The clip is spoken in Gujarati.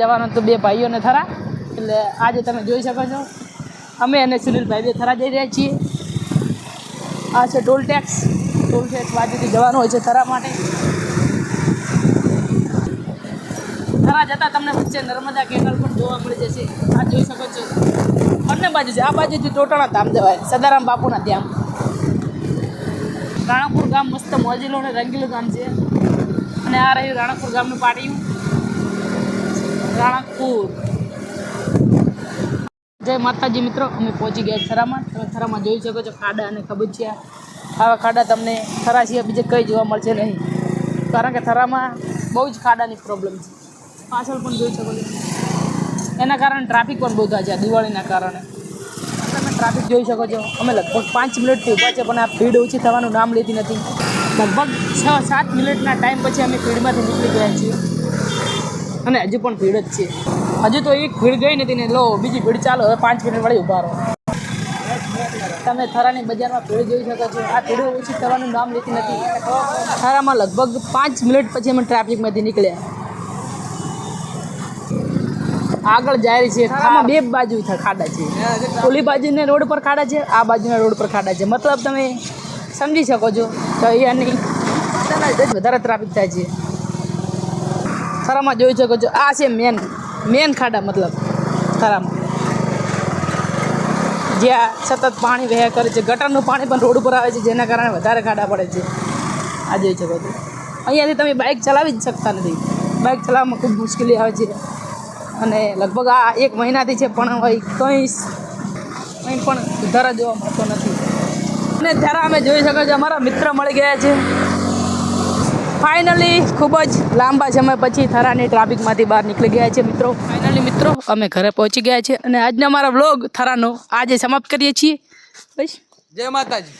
જવાનો તો બે ભાઈઓને થરા. એટલે આજે તમે જોઈ શકો છો. અમે અને સુનિલભાઈ બે થરા જઈ રહ્યા છીએ. આ છે ટોલ ટેક્સ. ટોલ ટેક્સ બાજુથી જવાનું હોય છે થરા માટે. થરા જતાં તમને વચ્ચે નર્મદા કેનાલ પણ જોવા મળી જશે. આ જોઈ શકો છો. બંને બાજુ છે. આ બાજુથી ટોટાણા ધામ જવાય. સદારામ બાપુના ધામ. રાણાપુર ગામ મસ્ત મોજીલો અને રંગીલું ગામ છે. અને આ રહ્યું રાણાપુર ગામનું પાટિયું. રાણાપુર. જય માતાજી મિત્રો, અમે પહોંચી ગયા થરામાં. તમે થરામાં જોઈ શકો છો ખાડા અને કબૂચિયા આવા ખાડા તમને થરા સિવાય બીજે કંઈ જોવા મળશે નહીં. કારણ કે થરામાં બહુ જ ખાડાની પ્રોબ્લેમ છે. પાછળ પણ જોઈ શકો છો. એના કારણે ટ્રાફિક પણ બહુ થાય છે દિવાળીના કારણે. તમે ટ્રાફિક જોઈ શકો છો. અમે લગભગ પાંચ મિનિટથી ઊભા છે, પણ આ ભીડ ઓછી થવાનું નામ લેતી નથી. લગભગ છ સાત મિનિટના ટાઈમ પછી અમે ભીડમાંથી નીકળી ગયા છીએ. અને હજુ પણ ભીડ જ છે. હજુ તો એક ભીડ ગઈ નથી ને, લો, બીજી ભીડ ચાલો, હવે પાંચ મિનિટ વાળી ઊભા રહો. તમે થરાની બજારમાં ભીડ જોઈ શકો છો. આ ભીડો ઓછી થવાનું નામ લેતી નથી. થરામાં લગભગ પાંચ મિનિટ પછી અમે ટ્રાફિકમાંથી નીકળ્યા. આગળ જાય છે આમાં બે બાજુ ખાડા છે. ઓલી બાજુને રોડ પર ખાડા છે, આ બાજુના રોડ પર ખાડા છે. મતલબ તમે સમજી શકો છો. તો અહીંયાની વધારે ટ્રાફિક થાય છે. થરામાં જોઈ શકો છો આ છે મેન મેન ખાડા મતલબ થરામાં જ્યાં સતત પાણી વહ્યા કરે છે, ગટરનું પાણી પણ રોડ ઉપર આવે છે, જેના કારણે વધારે ખાડા પડે છે. આ જોઈ શકો છો અહીંયાથી તમે બાઇક ચલાવી જ શકતા નથી. બાઇક ચલાવવામાં ખૂબ મુશ્કેલી આવે છે. અને લગભગ આ એક મહિનાથી છે, પણ કંઈ કંઈ પણ સુધારા જોવા મળતો નથી. અને ત્યારે અમે જોઈ શકો છો, અમારા મિત્ર મળી ગયા છે. ફાઇનલી ખૂબ જ લાંબા સમય પછી થરાની ટ્રાફિકમાંથી બહાર નીકળી ગયા છે મિત્રો. ફાઇનલી મિત્રો, અમે ઘરે પહોંચી ગયા છે અને આજના અમારા વ્લોગ થરાનો આજે સમાપ્ત કરીએ છીએ. બસ. જય માતાજી.